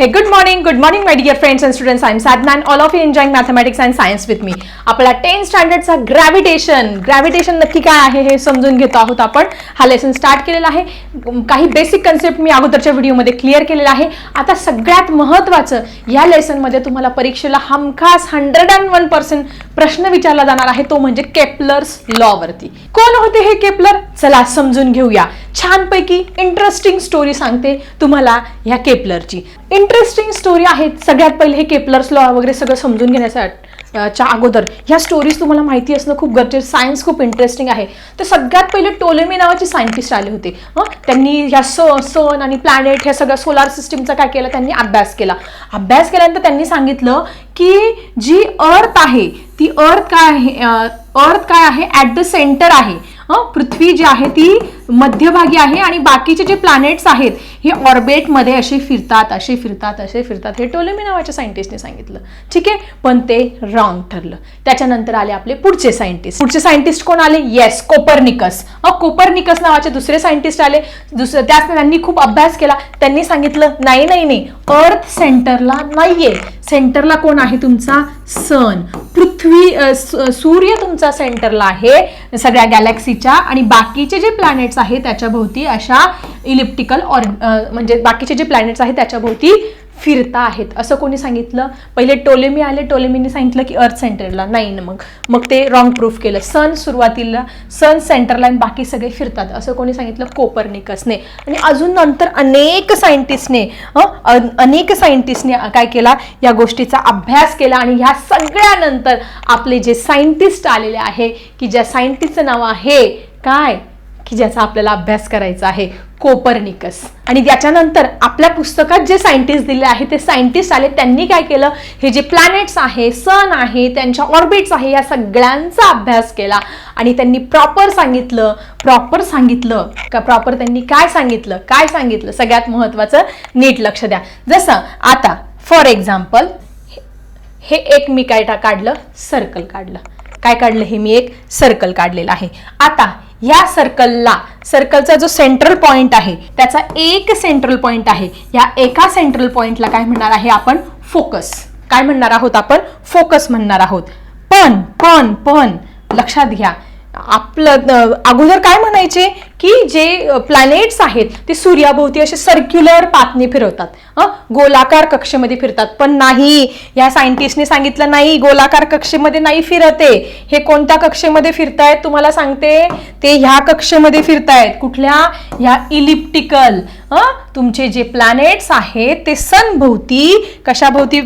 Hey good morning good morning my dear friends and students I am Sadna and all of you enjoying mathematics and science with me आपला ten स्टँडर्डचा gravitation gravitation नक्की काय आहे हे समजून घेतो आहोत आपण. हा लेसन स्टार्ट केलेला आहे. काही बेसिक कन्सेप्ट मी अगोदरच्या व्हिडिओमध्ये क्लिअर केलेला आहे. आता सगळ्यात महत्त्वाचं या लेसनमध्ये तुम्हाला परीक्षेला हमखास हंड्रेड अँड वन पर्सेंट प्रश्न विचारला जाणार आहे. तो म्हणजे केपलर्स लॉवरती कोण होते हे केपलर चला समजून घेऊया. छानपैकी इंटरेस्टिंग स्टोरी सांगते तुम्हाला ह्या केपलरची इंटरेस्टिंग स्टोरी आहेत. सगळ्यात पहिले हे केपलर्स लॉ वगैरे सगळं समजून घेण्यासाठी च्या अगोदर. ह्या स्टोरीज तुम्हाला माहिती असणं खूप गरजेचं. सायन्स खूप इंटरेस्टिंग आहे. तर सगळ्यात पहिले टोलेमी नावाचे सायंटिस्ट आले होते. हं त्यांनी ह्या स सन आणि प्लॅनेट ह्या सगळ्या सोलार सिस्टीमचा काय केलं? त्यांनी अभ्यास केला. अभ्यास केल्यानंतर त्यांनी सांगितलं की जी अर्थ आहे ती अर्थ काय आहे अर्थ काय आहे? ॲट द सेंटर आहे. हं? पृथ्वी जी आहे ती मध्यभागी आहे आणि बाकीचे जे प्लॅनेट्स आहेत हे ऑर्बिटमध्ये असे फिरतात असे फिरतात असे फिरतात. हे टोलेमी नावाच्या सायंटिस्टने सांगितलं. ठीक आहे? पण ते रॉंग ठरलं. त्याच्यानंतर आले आपले पुढचे सायंटिस्ट पुढचे सायंटिस्ट कोण आले? येस कोपरनिकस अ कोपरनिकस नावाचे दुसरे सायंटिस्ट आले. दुसरं त्याच त्यांनी खूप अभ्यास केला. त्यांनी सांगितलं नाही नाही नाही. अर्थ सेंटरला नाहीये. सेंटरला कोण आहे तुमचा? सन पृथ्वी सूर्य तुमचा सेंटरला आहे. सगळ्या गॅलेक्सीच्या आणि बाकीचे जे प्लॅनेट्स आहे त्याच्याभोवती अशा इलिप्टिकल ऑर म्हणजे बाकीचे जे प्लॅनेट्स आहेत त्याच्याभोवती फिरता आहेत. असं कोणी सांगितलं? पहिले टोलेमी आले. टोलेमीने सांगितलं की अर्थ सेंटरला नाही ना मग. मग ते रॉंग प्रूफ केलं. सन सुरुवातीला सन सेंटरला आणि बाकी सगळे फिरतात. असं कोणी सांगितलं? कोपरनिकसने आणि अजून नंतर अनेक सायंटिस्टने अनेक सायंटिस्टने काय केला? या गोष्टीचा अभ्यास केला आणि ह्या सगळ्यानंतर आपले जे सायंटिस्ट आलेले आहे की ज्या सायंटिस्टचं नाव आहे काय? की ज्याचा आपल्याला अभ्यास करायचा आहे कोपरनिकस. आणि त्याच्यानंतर आपल्या पुस्तकात जे सायंटिस्ट दिले आहे ते सायंटिस्ट आले त्यांनी काय केलं? हे जे प्लॅनेट्स आहे सन आहे त्यांच्या ऑर्बिट्स आहे या सगळ्यांचा अभ्यास केला. आणि त्यांनी प्रॉपर सांगितलं प्रॉपर सांगितलं. का प्रॉपर त्यांनी काय सांगितलं? काय सांगितलं? सगळ्यात महत्त्वाचं नीट लक्ष द्या. जसं आता फॉर एक्झाम्पल हे एक मी काय काढलं? सर्कल काढलं. काय काढलं? हे मी एक सर्कल काढलेलं आहे. आता या सर्कलला सर्कलचा जो सेंट्रल पॉइंट आहे त्याचा एक सेंट्रल पॉइंट आहे. या एका सेंट्रल पॉइंटला काय म्हणणार आहे आपण? फोकस काय म्हणणार आहोत आपण? फोकस म्हणणार आहोत. पण पण पण लक्षात घ्या. आपलं अगोदर काय म्हणायचे? की जे प्लॅनेट्स आहेत ते सूर्याभोवती असे सर्क्युलर पातने फिरवतात. गोलाकार कक्षेमध्ये फिरतात. पण नाही या सायंटिस्टने सांगितलं नाही गोलाकार कक्षेमध्ये नाही फिरते. हे कोणत्या कक्षेमध्ये फिरतायत? तुम्हाला सांगते ते ह्या कक्षेमध्ये फिरतायत. कुठल्या? ह्या इलिप्टिकल. तुमचे जे प्लॅनेट्स आहेत ते सनभोवती कशाभोवती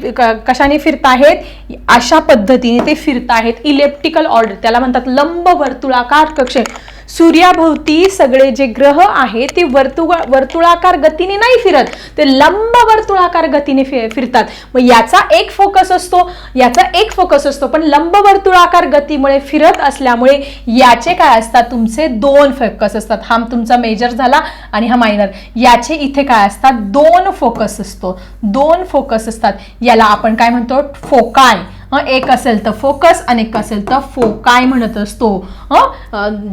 कशाने फिरत आहेत अशा पद्धतीने ते फिरत आहेत इलेप्टिकल ऑर्डर त्याला म्हणतात लंब वर्तुळाकार कक्षे. सूर्याभोवती सगळे जे ग्रह आहेत ते वर्तुळ वर्तुळाकार गतीने नाही फिरत. ते लंब वर्तुळाकार गतीने फि- फिरतात. मग याचा एक फोकस असतो याचा एक फोकस असतो पण लंब वर्तुळाकार गतीमुळे फिरत असल्यामुळे याचे काय असतात? तुमचे दोन फोकस असतात. हा तुमचा मेजर झाला आणि हा मायनर याचे इथे काय असतात? दोन फोकस असतो. दोन फोकस असतात. याला आपण काय म्हणतो? फोकाय. एक असेल तर फोकस आणि एक असेल तर फोकाय म्हणत असतो?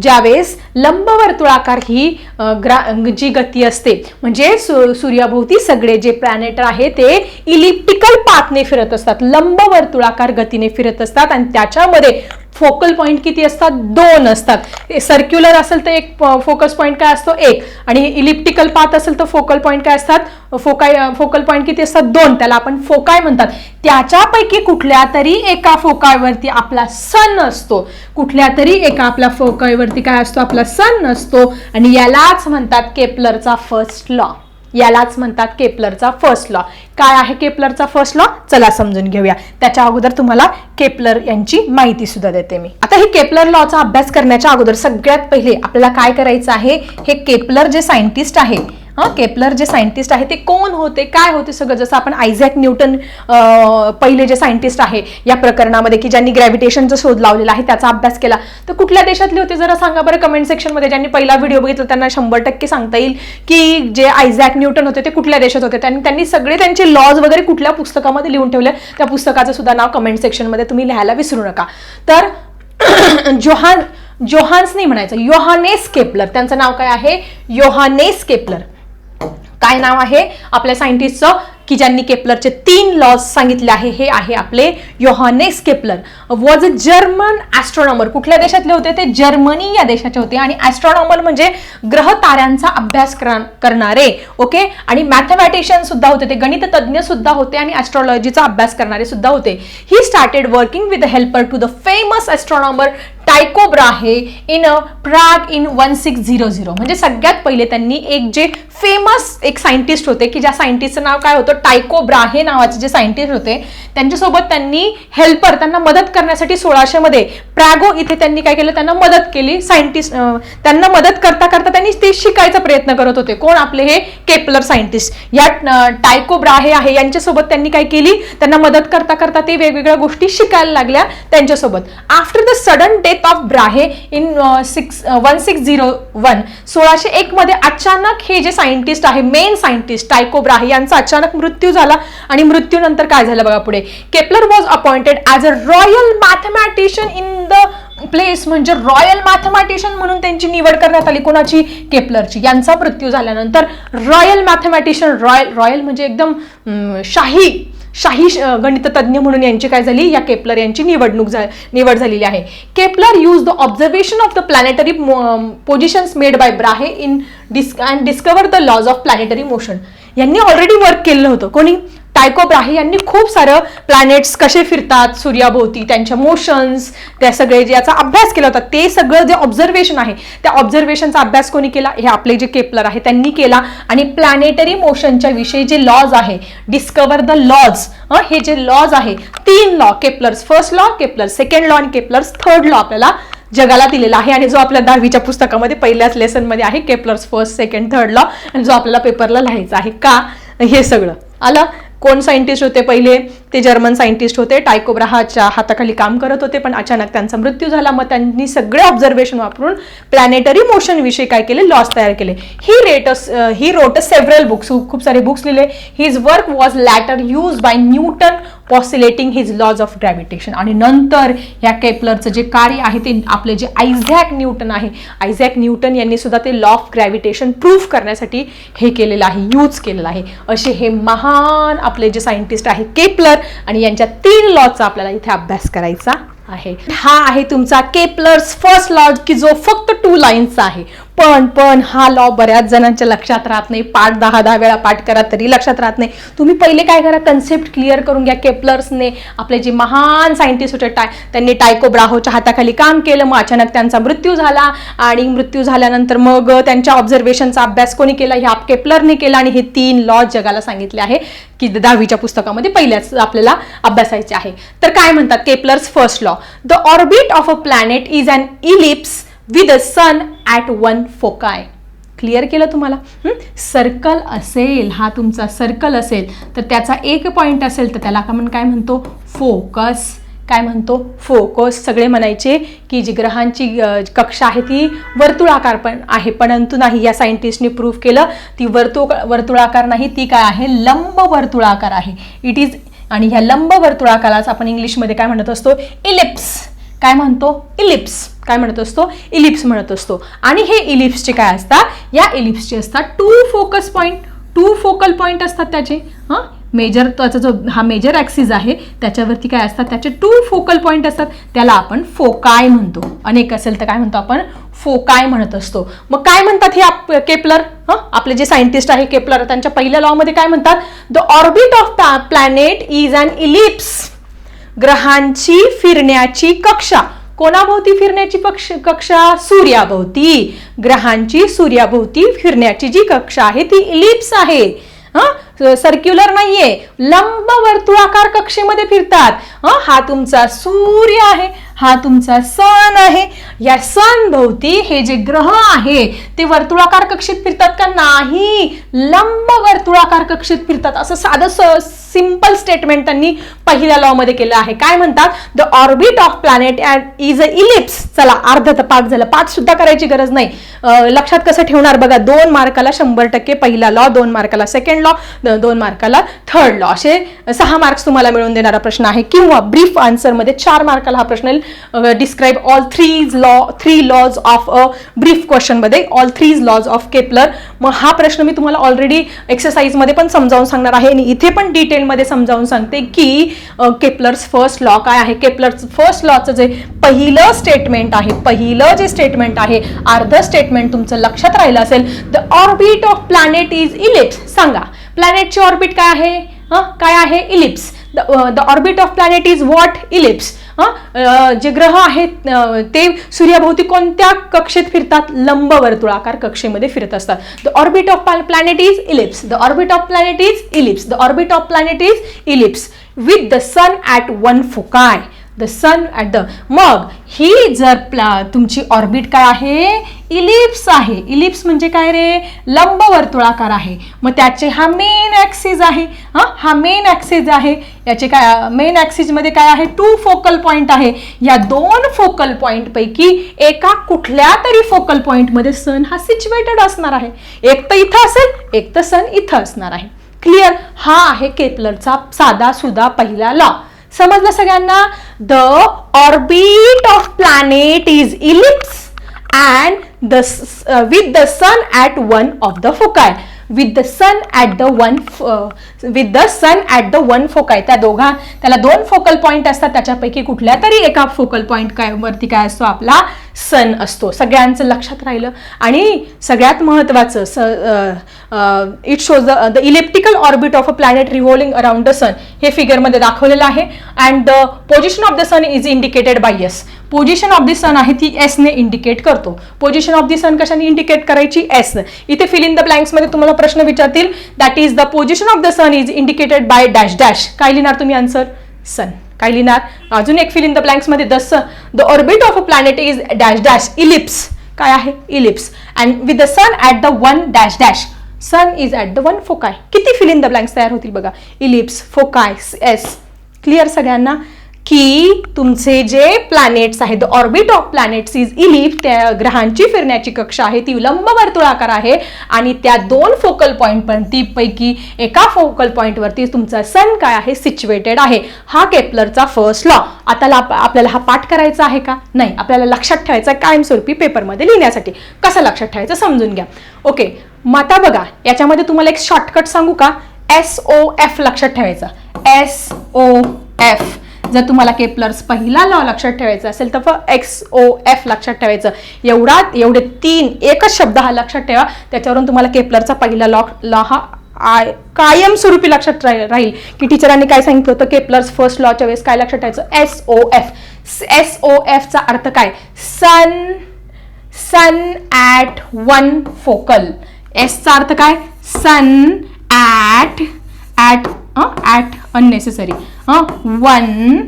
ज्यावेळेस लंबवर्तुळाकार ही ग्रा जी गती असते म्हणजे सु सूर्याभोवती सगळे जे प्लॅनेट आहे ते इलिप्टिकल पाथने फिरत असतात. लंबवर्तुळाकार गतीने फिरत असतात आणि त्याच्यामध्ये फोकल पॉईंट किती असतात? दोन असतात. सर्क्युलर असेल तर एक फोकस पॉईंट काय असतो? एक. आणि इलिप्टिकल पाथ असेल तर फोकल पॉईंट काय असतात? फोकाय फोकल पॉईंट किती असतात? दोन. त्याला आपण फोकाय म्हणतात. त्याच्यापैकी कुठल्या तरी एका फोकायवरती आपला सन असतो. कुठल्या तरी एका आपल्या फोकायवरती काय असतो? आपला सन असतो. आणि यालाच म्हणतात केपलरचा फर्स्ट लॉ. यालाच म्हणतात केपलरचा फर्स्ट लॉ काय आहे केपलरचा फर्स्ट लॉ चला समजून घेऊया. त्याच्या अगोदर तुम्हाला केपलर यांची माहिती सुद्धा देते मी. आता हे केपलर लॉचा अभ्यास करण्याच्या अगोदर सगळ्यात पहिले आपल्याला काय करायचं आहे? हे केपलर जे सायंटिस्ट आहे केपलर जे सायंटिस्ट आहे ते कोण होते काय होते सगळं? जसं आपण आयझॅक न्यूटन पहिले जे सायंटिस्ट आहे या प्रकरणामध्ये की ज्यांनी ग्रॅव्हिटेशनचा शोध लावलेला आहे त्याचा अभ्यास केला. तर कुठल्या देशातले होते? जरा सांगा बरं कमेंट सेक्शनमध्ये ज्यांनी पहिला व्हिडिओ बघितला त्यांना शंभर टक्के सांगता येईल की जे आयझॅक न्यूटन होते ते कुठल्या देशात होते? त्यांनी त्यांनी सगळे त्यांचे लॉज वगैरे कुठल्या पुस्तकामध्ये लिहून ठेवले? त्या पुस्तकाचं सुद्धा नाव कमेंट सेक्शनमध्ये तुम्ही लिहायला विसरू नका. तर जोहान जोहान्स नाही म्हणायचं योहानेस केपलर. त्यांचं नाव काय आहे? Johannes Kepler. काय नाव आहे? आपल्या सायंटिस्टचं की ज्यांनी केपलरचे तीन लॉज सांगितले आहे हे आहे आपले Johannes Kepler. Was a German astronomer कुठल्या देशातले होते ते? जर्मनी या देशाचे होते. आणि ॲस्ट्रॉनॉमर म्हणजे ग्रह ताऱ्यांचा अभ्यास करणारे ओके आणि मॅथमॅटिशियन सुद्धा होते ते. गणित तज्ज्ञ सुद्धा होते आणि ॲस्ट्रॉलॉजीचा अभ्यास करणारे सुद्धा होते. He started working with the helper to the famous astronomer Tycho Brahe आहे in a Prague in one six zero zero. म्हणजे सगळ्यात पहिले त्यांनी एक जे फेमस एक सायंटिस्ट होते की ज्या सायंटिस्टचं नाव काय होतं? टायकोब्रा हे नावाचे जे सायंटिस्ट होते त्यांच्यासोबत त्यांनी हेल्पर त्यांना मदत करण्यासाठी सोळाशेमध्ये प्रागो इथे त्यांनी काय केलं? त्यांना मदत केली. सायंटिस्ट त्यांना मदत करता करता त्यांनी ते शिकायचा प्रयत्न करत होते. कोण? आपले हे केपलर सायंटिस्ट या टायकोब्रा हे आहे यांच्यासोबत त्यांनी काय केली? त्यांना मदत करता करता ते वेगवेगळ्या गोष्टी शिकायला लागल्या त्यांच्यासोबत. After the sudden death of Brahe in six one six zero one सोळाशे एक मध्ये अचानक हे जे सायंटिस्ट आहे मेन सायंटिस्ट टायको ब्राहे यांचा अचानक मृत्यू झाला. आणि मृत्यूनंतर काय झालं बघा पुढे. Kepler was appointed as a royal mathematician in the place म्हणजे रॉयल मॅथमॅटिशियन म्हणून त्यांची निवड करण्यात आली. कोणाची? केपलरची यांचा मृत्यू झाल्यानंतर रॉयल मॅथमॅटिशियन रॉयल रॉयल म्हणजे एकदम शाही शाही गणिततज्ञ म्हणून यांची काय झाली? या केपलर यांची निवडणूक निवड झालेली आहे. Kepler use the observation of the planetary positions made by Brahe in disc and discover the laws of planetary motion यांनी ऑलरेडी वर्क केलेलं होतं. कोणी? टायको ब्राही यांनी खूप सारं प्लॅनेट्स कसे फिरतात सूर्याभोवती त्यांच्या मोशन्स त्या सगळे जे याचा अभ्यास केला होता ते सगळं जे ऑब्झर्वेशन आहे त्या ऑब्झर्वेशनचा अभ्यास कोणी केला? हे आपले जे केपलर आहे त्यांनी केला. आणि प्लॅनेटरी मोशनच्या विषयी जे लॉज आहे डिस्कवर द लॉज हे जे लॉज आहे तीन law Kepler's first law Kepler's second law आणि केपलर्स थर्ड लॉ आपल्याला जगाला दिलेला आहे. आणि जो आपल्या दहावीच्या पुस्तकामध्ये पहिल्याच लेसनमध्ये आहे Kepler's first second third law आणि जो आपल्याला पेपरला लिहायचा आहे. का? हे सगळं. आलं? कोण सायंटिस्ट होते पहिले? ते जर्मन सायंटिस्ट होते. टायकोब्राहाच्या हाताखाली काम करत होते पण अचानक त्यांचा मृत्यू झाला. मग त्यांनी सगळे ऑब्झर्वेशन वापरून प्लॅनेटरी मोशनविषयी काय केले? लॉस तयार केले. He rates he wrote several books खूप सारे बुक्स लिहिले. His work was later use by Newton postulating his laws of gravitation आणि नंतर ह्या केपलरचं जे कार्य आहे ते आपले जे आयझॅक न्यूटन आहे आयझॅक न्यूटन यांनी सुद्धा ते लॉ ऑफ ग्रॅव्हिटेशन प्रूफ करण्यासाठी हे केलेलं आहे यूज केलेलं आहे. असे हे महान आपले जे सायंटिस्ट आहे केपलर आणि यांच्या तीन लॉचा आपल्याला इथे अभ्यास करायचा आहे. हा आहे तुमचा केपलर्स फर्स्ट लॉ की जो फक्त टू लाईन्सचा आहे. पण पण हा लॉ बऱ्याच जणांच्या लक्षात राहत नाही. पाठ दहा दहा वेळा पाठ करा तरी लक्षात राहत नाही. तुम्ही पहिले काय करा? कन्सेप्ट क्लिअर करून घ्या केपलर्सने आपले जे महान सायंटिस्ट होते टाय त्यांनी टायको ब्राहोच्या हाताखाली काम केलं. मग अचानक त्यांचा मृत्यू झाला. आणि मृत्यू झाल्यानंतर मग त्यांच्या ऑब्झर्वेशनचा अभ्यास कोणी केला? ह्या केपलरने केला. आणि हे तीन लॉ जगाला सांगितले आहे की दहावीच्या पुस्तकामध्ये पहिल्याच आपल्याला अभ्यासायचे आहे. तर काय म्हणतात Kepler's first law the orbit of a planet is an ellipse with a sun at one foci clear केलं तुम्हाला? सर्कल असेल हा तुमचा सर्कल असेल तर त्याचा एक पॉईंट असेल तर त्याला आपण काय म्हणतो? फोकस काय म्हणतो? फोकस सगळे म्हणायचे की जी ग्रहांची कक्षा आहे ती वर्तुळाकार पण आहे परंतु नाही. या सायंटिस्टने प्रूव्ह केलं ती वर्तु वर्तुळाकार नाही ती काय आहे? लंब वर्तुळाकार आहे. इट इज आणि ह्या लंब वर्तुळाकारास आपण इंग्लिशमध्ये काय म्हणत असतो? इलिप्स काय म्हणतो? इलिप्स. काय म्हणत असतो? इलिप्स म्हणत असतो. आणि हे इलिप्सचे काय असतात? या इलिप्सचे असतात two focus point two focal point असतात त्याचे. हां? मेजर त्याचा जो हा मेजर ॲक्सिस आहे त्याच्यावरती काय असतात? त्याचे टू फोकल पॉईंट असतात. त्याला आपण फोकाय म्हणतो. अनेक असेल तर काय म्हणतो आपण? फोकाय म्हणत असतो. मग काय म्हणतात हे आप केपलर? हं? आपले जे सायंटिस्ट आहे केपलर त्यांच्या पहिल्या लॉमध्ये काय म्हणतात? The orbit of planet is an ellipse ग्रहांची फिरण्याची कक्षा. कोणाभोवती फिरण्याची पक्ष कक्षा? सूर्याभोवती. ग्रहांची सूर्याभोवती फिरण्याची जी कक्षा आहे ती इलिप्स आहे. हा? सर्क्युलर नाहीये. लंब वर्तुळाकार कक्षेमध्ये फिरतात. हं? हा तुमचा सूर्य आहे. हा तुमचा सण आहे. या सण भोवती हे जे ग्रह आहे ते वर्तुळाकार कक्षेत फिरतात का नाही? लंब वर्तुळाकार कक्षेत फिरतात. असं साधं सिंपल सिंपल स्टेटमेंट त्यांनी पहिल्या लॉ मध्ये केलं आहे. काय म्हणतात? The orbit of planet is a ellipse चला अर्ध तर पाठ झालं. पाठ सुद्धा करायची गरज नाही. लक्षात कसं ठेवणार बघा? दोन मार्काला शंभर टक्के पहिला लॉ दोन मार्काला सेकंड लॉ दोन मार्काला थर्ड लॉ असे सहा मार्क्स तुम्हाला मिळून देणारा प्रश्न आहे. किंवा ब्रीफ आन्सरमध्ये चार मार्काला हा प्रश्न describe all three law three laws of a brief क्वेश्चनमध्ये all three laws of Kepler मग हा प्रश्न मी तुम्हाला ऑलरेडी एक्सरसाइजमध्ये पण समजावून सांगणार आहे. आणि इथे पण डिटेल डिटेलमध्ये समजावून सांगते की केपलर्स फर्स्ट लॉ काय आहे? केपलर्स फर्स्ट लॉचं जे पहिलं स्टेटमेंट आहे पहिलं जे स्टेटमेंट आहे अर्ध स्टेटमेंट तुमचं लक्षात राहिलं असेल the orbit of planet is ellipse सांगा. प्लॅनेटची ऑर्बिट काय आहे? हं? काय आहे? Ellipse the orbit of planet is what ellipse जे ग्रह आहेत ते सूर्याभोवती कोणत्या कक्षेत फिरतात? लंब वर्तुळाकार कक्षेमध्ये फिरत असतात. The orbit of planet is ellipse the orbit of planet is ellipse the orbit of planet is ellipse with the sun at one foci the sun at the मग ही जर प्ला तुमची ऑर्बिट काय आहे? इलिप्स आहे. इलिप्स म्हणजे काय रे? लंब वर्तुळाकार आहे. मग त्याचे हा मेन ॲक्सिस आहे. हां? हा मेन ॲक्सिस आहे. याचे काय मेन ॲक्सिसमध्ये काय आहे? टू फोकल पॉईंट आहे. या दोन फोकल पॉईंटपैकी एका कुठल्या तरी फोकल पॉईंटमध्ये सन हा सिच्युएटेड असणार आहे. एक तर इथं असेल एक तर सन इथं असणार आहे. क्लिअर हा आहे केपलरचा साधा सुद्धा पहिला लॉ समजलं सगळ्यांना? The orbit of planet is ellipse and the with the sun at one of the foci with the sun at the one with the sun at the one foci त्या दोघा त्याला दोन फोकल पॉईंट असतात. त्याच्यापैकी कुठल्या तरी एका focal point काय वरती काय असतो? आपला सन असतो. सगळ्यांचं लक्षात राहिलं. आणि सगळ्यात महत्त्वाचं स it shows the the orbit of a planet revolving around the sun हे फिगरमध्ये दाखवलेलं आहे. And the position of the sun is indicated by S position of the sun आहे ती एसने इंडिकेट करतो. पोझिशन ऑफ द सन कशाने इंडिकेट करायची? एस इथे फिल इन द ब्लँक्समध्ये तुम्हाला प्रश्न विचारतील. That is the position of the sun is indicated by dash dash काय लिहिणार तुम्ही आन्सर सन काय लिहिणार? अजून एक fill in the ब्लँक्समध्ये the sun the orbit of a planet is dash dash ellipse काय आहे? Ellipse and with the sun at the one dash dash sun is at the one foci किती fill in the blanks तयार होतील बघा. Ellipse फोकाय S clear सगळ्यांना? की तुमचे जे प्लॅनेट्स आहेत the orbit of planets is ellipse त्या ग्रहांची फिरण्याची कक्षा आहे ती लंब वर्तुळाकार आहे आणि त्या दोन फोकल पॉईंट पण तीपैकी एका फोकल पॉईंटवरती तुमचा सन काय आहे सिच्युएटेड आहे. हा केपलरचा फर्स्ट लॉ आता ला- आपल्याला हा पाठ करायचा आहे का? नाही. आपल्याला लक्षात ठेवायचा आहे कायमस्वरूपी पेपरमध्ये लिहिण्यासाठी. कसं लक्षात ठेवायचं समजून घ्या. ओके मग आता बघा याच्यामध्ये तुम्हाला एक शॉर्टकट सांगू का? एस ओ एफ लक्षात ठेवायचा. एस ओ एफ जर तुम्हाला केपलर्स पहिला लॉ लक्षात ठेवायचा असेल तर एक्स ओ एफ लक्षात ठेवायचं. एवढा एवढे तीन एकच शब्द हा लक्षात ठेवा. त्याच्यावरून तुम्हाला केपलरचा पहिला लॉ लॉ हा आय कायमस्वरूपी लक्षात राहील. की टीचरांनी काय सांगितलं होतं? केपलर्स फर्स्ट लॉच्या वेळेस काय लक्षात ठेवायचं? S O F S O एफचा अर्थ काय? Sun sun at one focal एसचा अर्थ काय? Sun at at at unnecessary one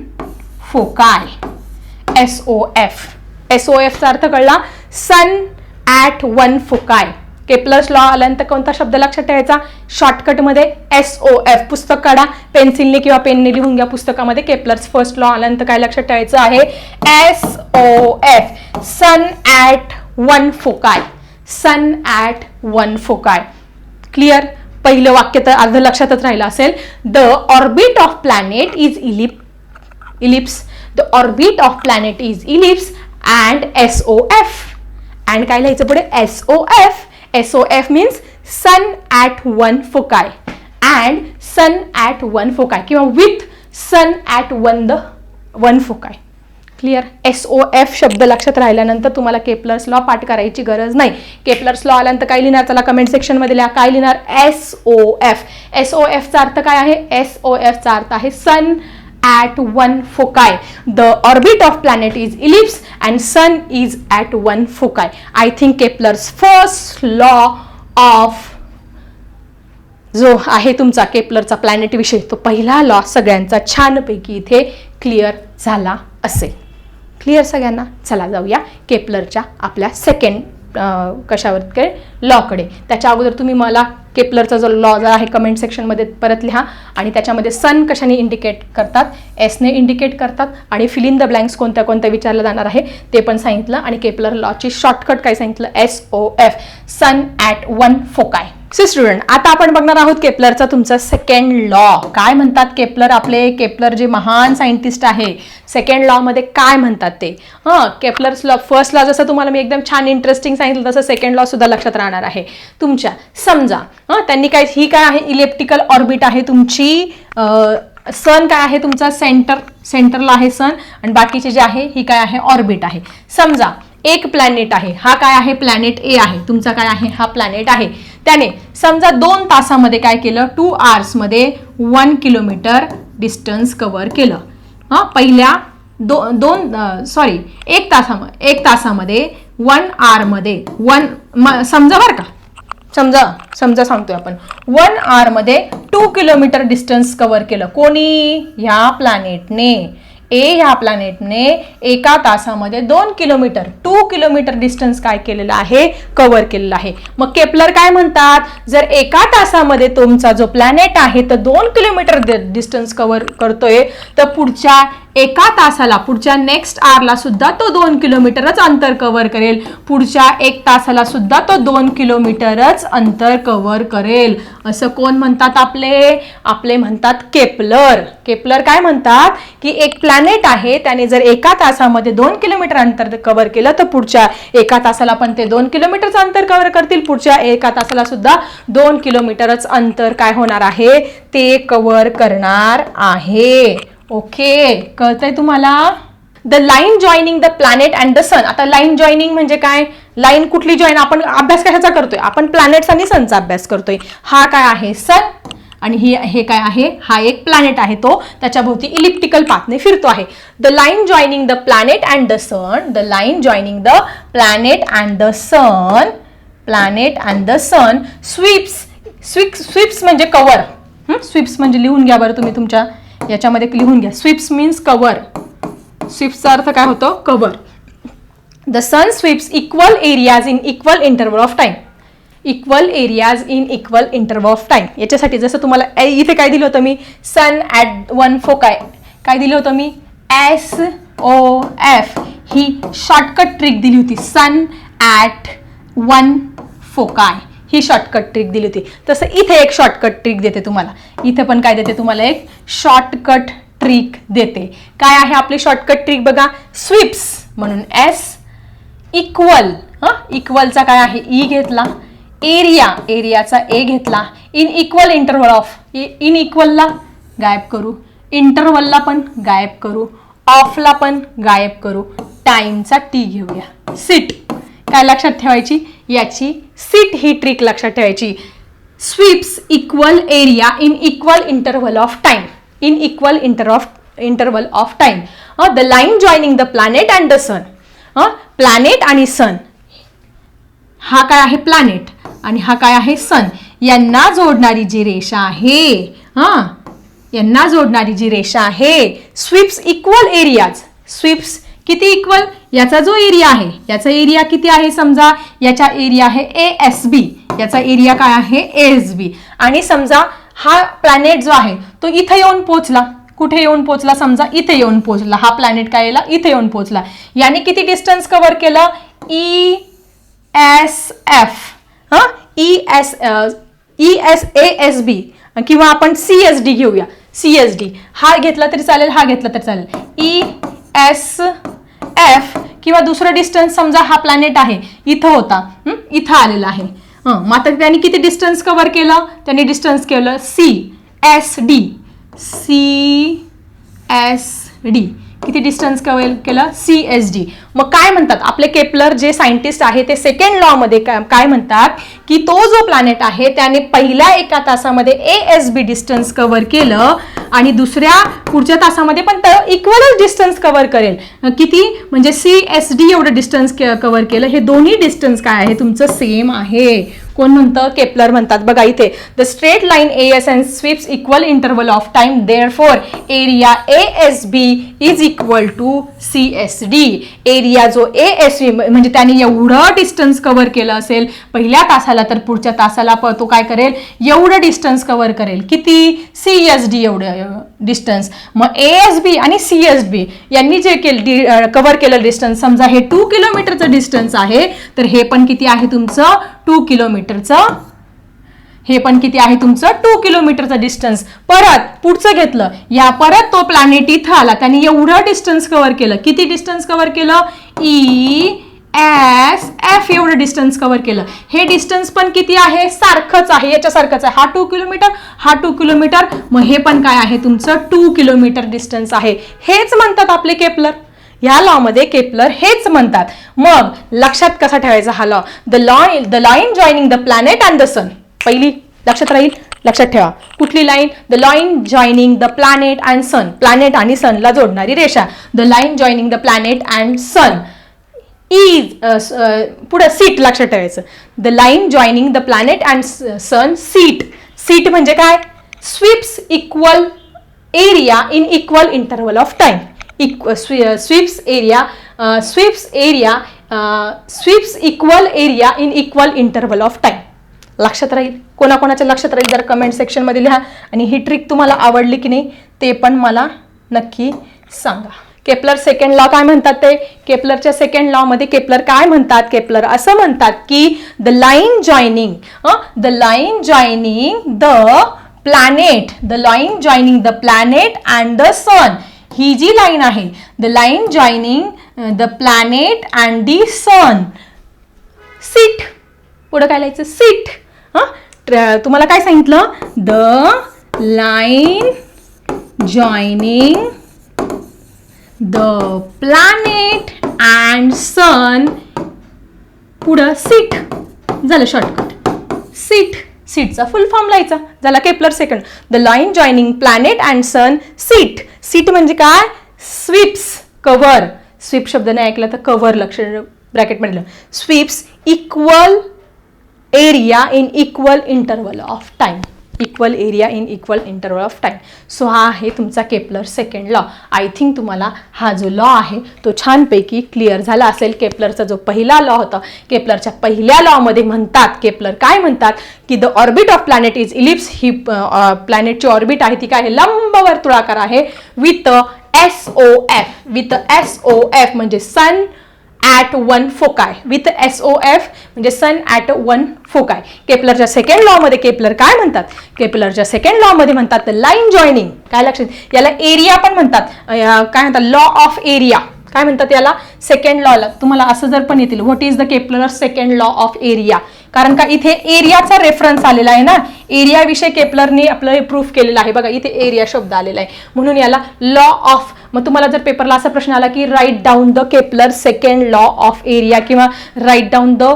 foci S O F S O एफचा अर्थ कळला? Sun at one foci Kepler's law आल्यानंतर कोणता शब्द लक्षात ठेवायचा? शॉर्टकटमध्ये एस ओ एफ पुस्तक काढा. पेन्सिलने किंवा पेनने लिहून घ्या पुस्तकामध्ये. केप्लर्स फर्स्ट लॉ आल्यानंतर काय लक्षात ठेवायचं आहे? S O F sun at one foci sun at one foci clear पहिलं वाक्य तर अर्ध लक्षातच राहिलं असेल. The orbit of planet is ellipse ellipse the orbit of planet is ellipse and S O F and काय लिहायचं पुढे? S O F S O F means sun at one foci and sun at one foci किंवा with sun at one the one foci clear S O F शब्द लक्षात राहिल्यानंतर तुम्हाला Kepler's law पाठ करायची गरज नाही. केपलर्स लॉ आल्यानंतर काय लिहिणार? चला कमेंट सेक्शनमध्ये लिहा. काय लिहिणार? S O F S O एफचा अर्थ काय आहे? एस ओ एफचा अर्थ आहे sun at one foci the orbit of planet is ellipse and sun is at one foci I think Kepler's first law of जो आहे तुमचा केपलरचा प्लॅनेट विषय तो पहिला लॉ सगळ्यांचा छानपैकी इथे क्लिअर झाला असेल. क्लिअर सगळ्यांना? चला जाऊया केपलरच्या आपल्या सेकंड कशावर काय लॉकडे. त्याच्या अगोदर तुम्ही मला केपलरचा जो लॉ जो आहे कमेंट सेक्शनमध्ये परत लिहा आणि त्याच्यामध्ये सन कशाने इंडिकेट करतात एसने इंडिकेट करतात आणि फिल इन द ब्लँक्स कोणत्या कोणत्या विचारलं जाणार आहे ते पण सांगितलं आणि केपलर लॉची शॉर्टकट काय सांगितलं? S O F sun at one foci see student आता आपण बघणार आहोत केपलरचा तुमचा सेकंड लॉ काय म्हणतात केपलर आपले? केपलर जे महान सायंटिस्ट आहे सेकंड लॉमध्ये काय म्हणतात ते? हां केपलर्स लॉ फर्स्ट लॉ जसं तुम्हाला मी एकदम छान इंटरेस्टिंग सांगितलं तसं सेकंड लॉ सुद्धा लक्षात राहणार आहे. तुमच्या समजा हां त्यांनी काय ही काय आहे? इलेप्टिकल ऑर्बिट आहे तुमची सन काय आहे तुमचा? सेंटर सेंटरला आहे सन आणि बाकीचे जे आहे ही काय आहे? ऑर्बिट आहे. समजा एक प्लॅनेट आहे. हा काय आहे? प्लॅनेट ए आहे. तुमचा काय आहे? हा प्लॅनेट आहे. त्याने समजा दोन तासामध्ये काय केलं? टू आवर्समध्ये वन किलोमीटर डिस्टन्स कव्हर केलं. हां पहिल्या दो दोन सॉरी एक तासामध्ये एक तासामध्ये वन आरमध्ये वन म समजा बरं का? समजा समजा सांगतोय आपण. वन आरमध्ये टू किलोमीटर डिस्टन्स कव्हर केलं. कोणी? ह्या प्लॅनेटने ए ह्या प्लॅनेटने एका तासामध्ये दोन किलोमीटर टू किलोमीटर डिस्टन्स काय केलेलं आहे? कव्हर केलेलं आहे. मग केपलर काय म्हणतात? जर एका तासामध्ये तुमचा जो प्लॅनेट आहे तर दोन किलोमीटर डिस्टन्स कव्हर करतोय तर पुढच्या एका तासाला पुढच्या नेक्स्ट आरला सुद्धा तो दोन किलोमीटरच अंतर कव्हर करेल. पुढच्या एक तासाला सुद्धा तो दोन किलोमीटरच अंतर कव्हर करेल. असं कोण म्हणतात आपले? आपले म्हणतात केपलर केपलर काय म्हणतात? की एक प्लॅन प्लॅनेट आहे त्याने जर एका तासामध्ये दोन किलोमीटर अंतर कव्हर केलं तर पुढच्या एका तासाला पण ते दोन किलोमीटरचं अंतर कव्हर करतील. पुढच्या एका तासाला सुद्धा दोन किलोमीटरच अंतर काय होणार आहे? ते कव्हर करणार आहे. ओके कळतंय तुम्हाला? The line joining the planet and the sun आता लाईन जॉईनिंग म्हणजे काय? लाईन कुठली जॉईन आपण अभ्यास कशाचा करतोय? आपण प्लॅनेट्स आणि सनचा अभ्यास करतोय. हा काय आहे? सन आणि ही हे काय आहे? हा एक प्लॅनेट आहे तो. त्याच्या भोवती इलिप्टिकल पाथने फिरतो आहे. The line joining the planet and the sun the line joining the planet and the sun planet and the sun sweeps sweeps sweeps म्हणजे कवर स्वीप्स म्हणजे लिहून घ्या बरं तुम्ही तुमच्या. याच्यामध्ये लिहून घ्या. स्वीप्स मीन्स कवर स्वीप्सचा अर्थ काय होतो? Cover the sun sweeps equal areas in equal interval of time equal areas in equal interval of time याच्यासाठी जसं तुम्हाला ए- इथे काय दिलं होतं मी? सन ॲट वन फोकाय काय? दिलं होतं मी? एस ओ एफ ही शॉर्टकट ट्रिक दिली होती. सन ॲट वन फोकाय ही शॉर्टकट ट्रिक दिली होती. तसं इथे एक शॉर्टकट ट्रिक देते तुम्हाला. इथे पण काय देते तुम्हाला? एक शॉर्टकट ट्रिक देते. काय आहे आपली शॉर्टकट ट्रिक बघा? स्वीप्स म्हणून. एस इक्वल हां? इक्वलचा काय आहे? ई घेतला. एरिया एरियाचा ए घेतला. In equal interval of in इक्वलला गायब करू. इंटरवलला पण गायब करू. ऑफला पण गायब करू. टाईमचा टी घेऊया. सीट काय लक्षात ठेवायची? याची सीट ही ट्रिक लक्षात ठेवायची. Sweeps equal area in equal interval of time in equal inter of interval of time the line joining the planet and the sun planet आणि सन हा काय आहे? प्लॅनेट आणि हा काय आहे? सन. यांना जोडणारी जी रेषा आहे हां? यांना जोडणारी जी रेषा आहे स्वीप्स इक्वल एरियाज. स्वीप्स किती इक्वल? याचा जो एरिया आहे याचा एरिया किती आहे समजा? याचा एरिया आहे ए एस बी याचा एरिया काय आहे? ए एस बी आणि समजा हा प्लॅनेट जो आहे तो इथे येऊन पोचला कुठे येऊन पोचला समजा इथे येऊन पोचला हा प्लॅनेट काय येला? इथे येऊन पोचला याने किती डिस्टन्स कव्हर केलं? ई एस एफ हां? E S E S A S B किंवा आपण सी एस डी घेऊया. सी एस डी हा घेतला तरी चालेल हा घेतला तरी चालेल. ई एस एफ किंवा दुसरं डिस्टन्स समजा हा प्लॅनेट आहे इथं होता. इथं आलेला आहे. हं मग आता त्यांनी किती डिस्टन्स कवर केलं? त्यांनी डिस्टन्स केलं C S D C S D किती डिस्टन्स कवर केलं? सी एस डी मग काय म्हणतात? आपले केपलर जे सायंटिस्ट आहे ते सेकंड लॉमध्ये काय म्हणतात? की तो जो प्लॅनेट आहे त्याने पहिल्या एका तासामध्ये A S B distance cover केलं आणि दुसऱ्या पुढच्या तासामध्ये पण तर इक्वलच डिस्टन्स कव्हर करेल. किती? म्हणजे सी एस डी एवढं डिस्टन्स कव्हर केलं. हे दोन्ही डिस्टन्स काय आहे? तुमचं सेम आहे. कोण म्हणतं? केपलर म्हणतात. बघा इथे the straight line A S N sweeps equal interval of time therefore area A S B is equal to C S D area जो ए एस बी म्हणजे त्याने एवढं डिस्टन्स कव्हर केलं असेल पहिल्या तासाला तर पुढच्या तासाला प- तो काय करेल? एवढं डिस्टन्स कव्हर करेल. किती? सी एस डी एवढं डिस्टन्स मग ए एस बी आणि सी एस बी यांनी जे केलं कव्हर केलं डिस्टन्स समजा हे टू किलोमीटरचं डिस्टन्स आहे तर हे पण किती आहे तुमचं? टू किलोमीटरचं हे पण किती आहे तुमचं? टू किलोमीटरचं डिस्टन्स परत पुढचं घेतलं. या परत तो प्लॅनेट इथं आला. त्याने एवढं डिस्टन्स कव्हर केलं. किती डिस्टन्स कव्हर केलं? ई एस एफ एवढं डिस्टन्स कव्हर केलं. हे डिस्टन्स पण किती आहे? सारखंच आहे. याच्यासारखंच आहे. हा टू किलोमीटर हा टू किलोमीटर मग हे पण काय आहे तुमचं? टू किलोमीटर डिस्टन्स आहे. हेच म्हणतात आपले केपलर ह्या लॉमध्ये केपलर हेच म्हणतात. मग लक्षात कसा ठेवायचा हा law the law the line joining the planet and the sun पहिली लक्षात राहील? लक्षात ठेवा. कुठली line the line joining the planet and sun planet आणि सनला जोडणारी रेषा. The line joining the planet and sun is पुढं सीट लक्षात ठेवायचं. The line joining the planet and sun seat seat म्हणजे काय? Sweeps equal area in equal interval of time sweeps area sweeps area sweeps equal area in equal interval of time लक्षात राहील. कोणाकोणाच्या लक्षात राहील? जर कमेंट सेक्शनमध्ये लिहा. आणि ही ट्रिक तुम्हाला आवडली की नाही ते पण मला नक्की सांगा. केपलर सेकंड लॉ काय म्हणतात ते? केपलरच्या सेकंड लॉमध्ये केपलर काय म्हणतात? केपलर असं म्हणतात की the line joining the line joining the planet the line joining the planet and the sun ही जी लाईन आहे the line joining the planet and the sun seat पुढं काय लिहायचं? सीट हां? तुम्हाला काय सांगितलं? The line joining the planet and sun पुढं सीट झालं शॉर्टकट सीट सीटचा फुल फॉर्म लिहायचा. झाला Kepler second the line joining planet and sun seat seat म्हणजे काय? स्वीप्स कवर स्वीप शब्द नाही ऐकला तर कव्हर लक्ष ब्रॅकेटमध्ये sweeps equal area in equal interval of time equal area in equal interval of time so हा आहे तुमचा Kepler second law I think तुम्हाला हा जो लॉ आहे तो छानपैकी क्लिअर झाला असेल. केपलरचा जो पहिला लॉ होता केपलरच्या पहिल्या लॉमध्ये म्हणतात केपलर काय म्हणतात? की the orbit of planet is ellipse ही प्लॅनेटची ऑर्बिट आहे ती काय आहे? लंबवर्तुळाकार आहे with S O F with S O F म्हणजे sun at one foci with S O F म्हणजे सन ॲट वन फोकाय केपलरच्या सेकंड लॉमध्ये केपलर काय म्हणतात? केपलरच्या सेकंड लॉमध्ये म्हणतात लाईन जॉईनिंग काय लक्षात? याला एरिया पण म्हणतात. काय म्हणतात? लॉ ऑफ एरिया काय म्हणतात याला? सेकंड लॉला तुम्हाला असं जर पण येतील what is the Kepler second law of area कारण का इथे एरियाचा रेफरन्स आलेला आहे ना? एरियाविषयी केपलरने आपलं प्रूफ केलेलं आहे. बघा इथे एरिया शब्द आलेला आहे. म्हणून याला लॉ ऑफ मग तुम्हाला जर पेपरला असा प्रश्न आला की write down the Kepler second law of area किंवा write down the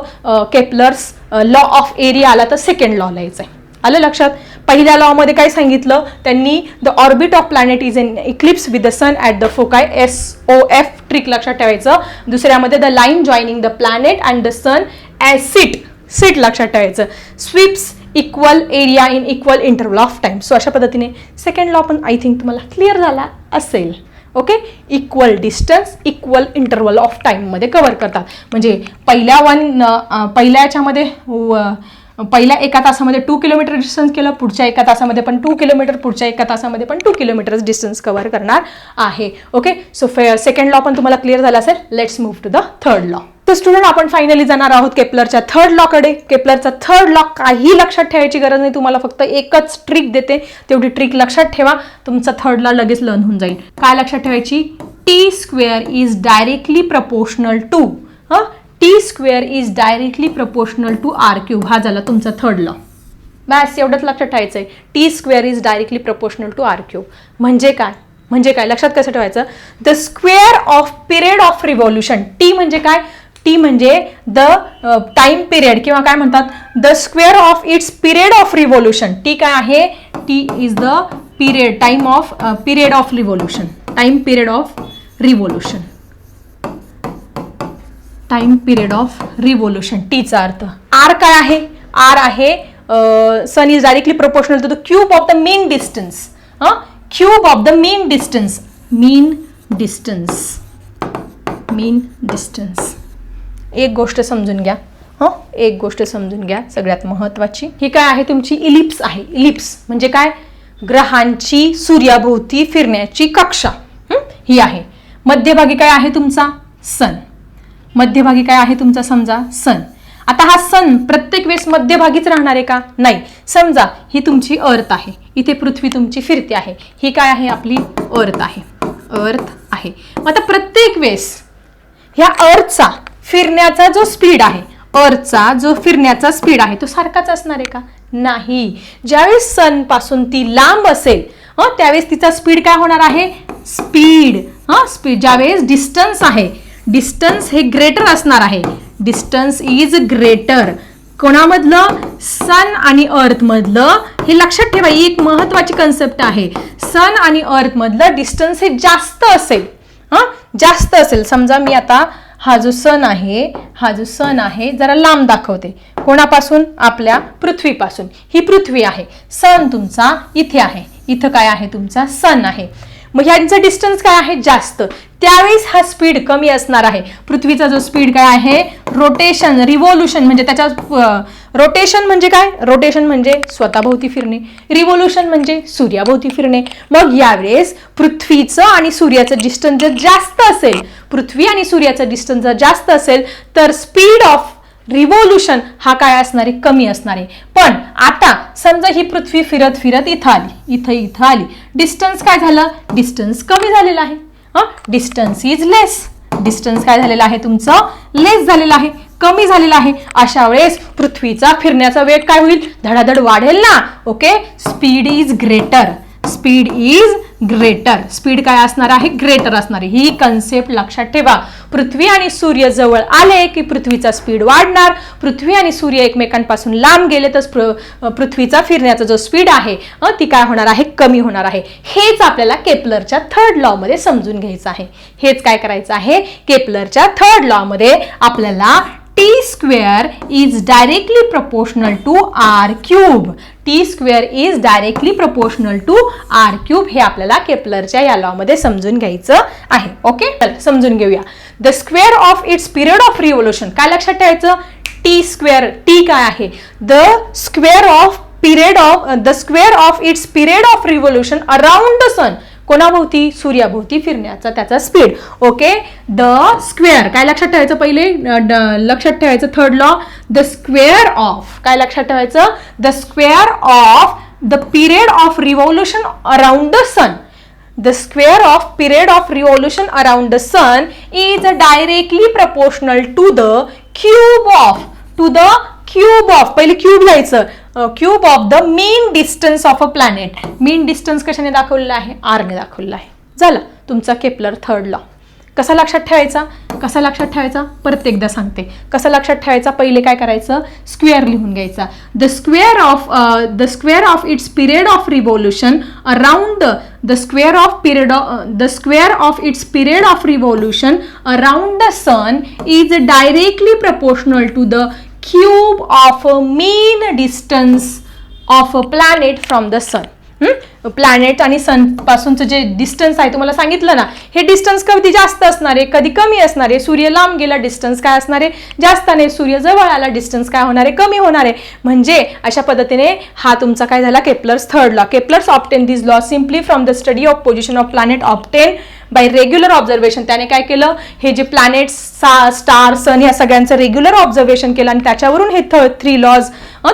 Kepler's law of area आला तर सेकंड लॉ लिहायचं आहे आलं लक्षात? पहिल्या लॉमध्ये काय सांगितलं? त्यांनी the orbit of planet is in eclipse with the sun at the foci S O F trick लक्षात ठेवायचं. दुसऱ्यामध्ये the line joining the planet and the sun as seat seat लक्षात ठेवायचं. Sweeps equal area in equal interval of time so अशा पद्धतीने second law पण I think तुम्हाला clear झाला असेल. Okay? Equal distance equal interval of टाईममध्ये cover करतात. म्हणजे पहिल्या वन पहिल्या याच्यामध्ये पहिल्या एका तासामध्ये टू किलोमीटर डिस्टन्स केलं पुढच्या एका तासामध्ये पण टू किलोमीटर पुढच्या एका तासामध्ये पण टू किलोमीटर डिस्टन्स कव्हर करणार आहे. ओके? सो सेकंड लॉ पण तुम्हाला क्लिअर झाला असेल. Let's move to the third law तर स्टुडंट आपण फायनली जाणार आहोत केपलरच्या थर्ड लॉकडे केपलरचा थर्ड लॉ काही लक्षात ठेवायची गरज नाही. तुम्हाला फक्त एकच ट्रिक देते. तेवढी ट्रिक लक्षात ठेवा. तुमचा थर्ड लॉ लगेच लर्न होऊन जाईल. काय लक्षात ठेवायची? T square is directly proportional to हां? T square is directly proportional to R cube हा झाला तुमचा थर्ड लॉ बॅस एवढंच लक्षात ठेवायचं आहे T square is directly proportional to R cube म्हणजे काय? म्हणजे काय? लक्षात कसं ठेवायचं? The square of period of revolution T म्हणजे काय? टी म्हणजे द टाइम पिरियड किंवा काय म्हणतात? The square of its period of revolution T काय आहे? T is the period time of period of revolution time period of revolution time period of revolution टीचा अर्थ. आर काय आहे? आर आहे sun is directly proportional to the cube of the main distance cube of the main distance mean distance mean distance एक गोष्ट समजून घ्या. हं? एक गोष्ट समजून घ्या सगळ्यात महत्त्वाची ही काय आहे तुमची? इलिप्स आहे. इलिप्स म्हणजे काय? ग्रहांची सूर्याभोवती फिरण्याची कक्षा. ही आहे. मध्यभागी काय आहे तुमचा? सन. मध्यभागी काय आहे तुमचा समजा? सन. आता हा सन प्रत्येक वेळेस मध्यभागीच राहणार आहे का? नाही. समजा ही तुमची अर्थ आहे. इथे पृथ्वी तुमची फिरते आहे. ही काय आहे? आपली अर्थ आहे. अर्थ आहे. मग आता प्रत्येक वेळेस ह्या अर्थचा फिरण्याचा जो स्पीड आहे अर्थचा जो फिरण्याचा स्पीड आहे तो सारखाच असणार आहे का? नाही. ज्यावेळेस सनपासून ती लांब असेल हं, त्यावेळेस तिचा स्पीड काय होणार आहे? स्पीड हं स्पीड ज्यावेळेस डिस्टन्स आहे डिस्टन्स हे ग्रेटर असणार आहे. डिस्टन्स इज ग्रेटर कोणामधलं? सन आणि अर्थमधलं हे लक्षात ठेवा ही एक महत्वाची कन्सेप्ट आहे. सन आणि अर्थमधलं डिस्टन्स हे जास्त असेल. हा जास्त असेल. समजा मी आता हा जो सन आहे हा जो सन आहे जरा लांब दाखवते. कोणापासून? आपल्या पृथ्वीपासून. ही पृथ्वी आहे. सन तुमचा इथे आहे. इथं काय आहे? तुमचा सन आहे. मग ह्यांचं डिस्टन्स काय आहे? जास्त. त्यावेळेस हा स्पीड कमी असणार आहे. पृथ्वीचा जो स्पीड काय आहे? रोटेशन रिव्होल्युशन म्हणजे त्याच्या रोटेशन म्हणजे काय? रोटेशन म्हणजे स्वतःभोवती फिरणे. रिव्होल्युशन म्हणजे सूर्याभोवती फिरणे. मग यावेळेस पृथ्वीचं आणि सूर्याचं डिस्टन्स जर जास्त असेल पृथ्वी आणि सूर्याचं डिस्टन्स जर जास्त असेल तर स्पीड ऑफ रिव्होल्युशन हा काय असणार? आहे कमी असणार. आहे पण आता समजा ही पृथ्वी फिरत फिरत इथं आली. इथं इथं आली. डिस्टन्स काय झालं? डिस्टन्स कमी झालेलं आहे. हां? डिस्टन्स इज लेस डिस्टन्स काय झालेलं आहे तुमचं? लेस झालेलं आहे. कमी झालेलं आहे. अशा वेळेस पृथ्वीचा फिरण्याचा वेग काय होईल? धडाधड वाढेल ना. Okay speed is greater speed is greater speed काय असणार आहे? ग्रेटर असणार आहे. ही कन्सेप्ट लक्षात ठेवा. पृथ्वी आणि सूर्य जवळ आले की पृथ्वीचा स्पीड वाढणार. पृथ्वी आणि सूर्य एकमेकांपासून लांब गेले तर पृथ्वीचा फिरण्याचा जो स्पीड आहे ती काय होणार आहे? कमी होणार आहे. हेच आपल्याला केपलरच्या थर्ड लॉ मध्ये समजून घ्यायचं आहे. हेच काय करायचं आहे? केपलरच्या थर्ड लॉ मध्ये आपल्याला T square is directly proportional to R cube T square is directly proportional to R cube हे आपल्याला केपलरच्या या लॉमध्ये समजून घ्यायचं आहे. ओके तर समजून घेऊया. The square of its period of revolution काय लक्षात ठेवायचं? टी स्क्वेअर टी काय आहे? The square of period of the square of its period of revolution around the sun कोणाभोवती? सूर्याभोवती फिरण्याचा त्याचा स्पीड ओके द स्क्वेअर काय लक्षात ठेवायचं पहिले? लक्षात ठेवायचं third law the square of काय लक्षात ठेवायचं? The square of the period of revolution around the sun the square of period of revolution around the sun is directly proportional to the cube of two the cube of पहिले cube लिहायचं. Cube of the main distance of a planet main distance कशाने दाखवलेला आहे? आरने दाखवलेला आहे. झालं. तुमचा Kepler third law कसा लक्षात ठेवायचा? कसा लक्षात ठेवायचा? परत एकदा सांगते. कसं लक्षात ठेवायचा? पहिले काय करायचं? स्क्वेअर लिहून घ्यायचा. The square of the square of its period of revolution around the square of period the square of its period of revolution around the sun is directly proportional to the cube of a mean distance of a planet from the sun planet आणि सनपासूनचं जे distance आहे तुम्हाला सांगितलं ना हे distance कधी जास्त असणार आहे कधी कमी असणार? आहे सूर्य लांब गेला डिस्टन्स काय असणार? आहे जास्त नाही सूर्य जवळ आला डिस्टन्स काय होणार? आहे कमी होणार. आहे म्हणजे अशा पद्धतीने हा तुमचा काय झाला Kepler's third law Kepler's obtain this law simply from the study of position of planet obtain by regular observation त्याने काय केलं? हे जे प्लॅनेट्स सा स्टार सन या सगळ्यांचं रेग्युलर ऑब्झर्वेशन केलं आणि त्याच्यावरून हे थ थ्री लॉज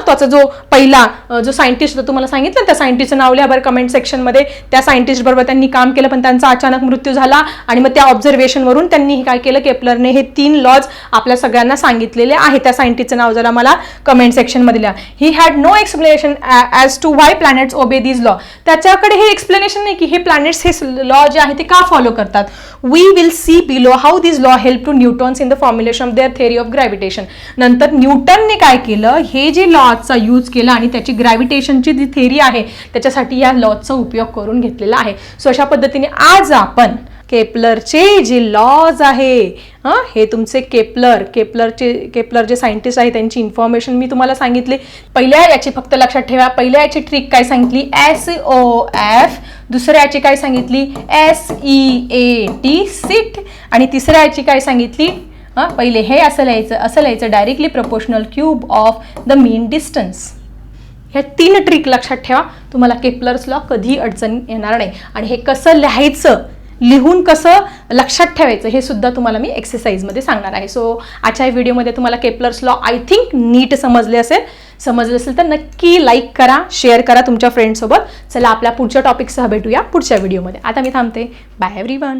त्याचा जो पहिला जो सायंटिस्ट होता तुम्हाला सांगितलं त्या सायंटिस्टचं नाव लिहा बरं कमेंट सेक्शनमध्ये त्या सायंटिस्ट बरोबर त्यांनी काम केलं पण त्यांचा अचानक मृत्यू झाला आणि मग त्या ऑब्झर्वेशनवरून त्यांनी हे काय केलं? केपलरने हे तीन लॉज आपल्या सगळ्यांना सांगितलेले आहे. त्या सायंटिस्टचं नाव जरा मला कमेंट सेक्शनमध्ये लिहा. He had no explanation as to why planets obey these law त्याच्याकडे हे एक्सप्लेनेशन नाही की हे प्लॅनेट्स हे लॉ जे आहे ते का फॉलो करतात we will see below how this law help to Newton's in the formulation of their theory of gravitation नंतर न्यूटनने काय केलं? हे जे लॉचा यूज केला आणि त्याची ग्रॅव्हिटेशनची जी थेअरी आहे त्याच्यासाठी या लॉचा उपयोग करून घेतलेला आहे. सो अशा पद्धतीने आज आपण केपलरचे जे लॉज आहे हां? हे तुमचे केपलर केपलरचे केपलर जे सायंटिस्ट आहे त्यांची इन्फॉर्मेशन मी तुम्हाला सांगितली. पहिल्या याची फक्त लक्षात ठेवा. पहिल्या याची ट्रिक काय सांगितली? एस ओ एफ दुसऱ्या याची काय सांगितली? S E A T seat आणि तिसऱ्या याची काय सांगितली? हां? पहिले हे असं लिहायचं असं लिहायचं. Directly proportional cube of the mean distance ह्या तीन ट्रिक लक्षात ठेवा. तुम्हाला केपलर्स लॉ कधी अडचण येणार नाही. आणि हे कसं लिहायचं? लिहून कसं लक्षात ठेवायचं हे सुद्धा तुम्हाला मी एक्सरसाइजमध्ये सांगणार आहे. सो आजच्या व्हिडिओमध्ये तुम्हाला केपलर्स लॉ आय थिंक नीट समजले असेल. समजले असेल तर नक्की लाईक करा शेअर करा तुमच्या फ्रेंडसोबत चला आपल्या पुढच्या टॉपिकसह भेटूया पुढच्या व्हिडिओमध्ये आता मी थांबते. Bye every one